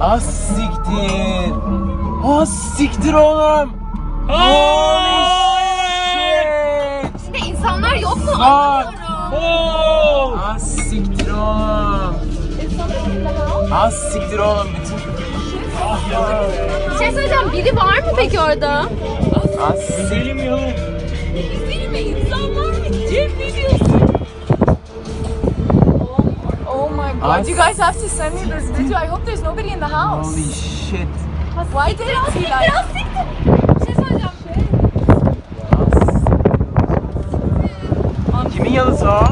Az siktir. Az siktir oğlum. Holy shit. İnsanlar yok mu? Anlamıyorum. Az siktir oğlum. Az siktir oğlum bütün. Bir şey söyleyeceğim. Biri var mı peki orada? Az siktir. Biri mi? İnsanlar mı? Cem ne diyorsun? Oh my you guys have to send me this video. I hope there's nobody in the house. Holy shit. Why did I feel like Biraz siktir. Bir şey söyleyeceğim. Kimin yalısı o?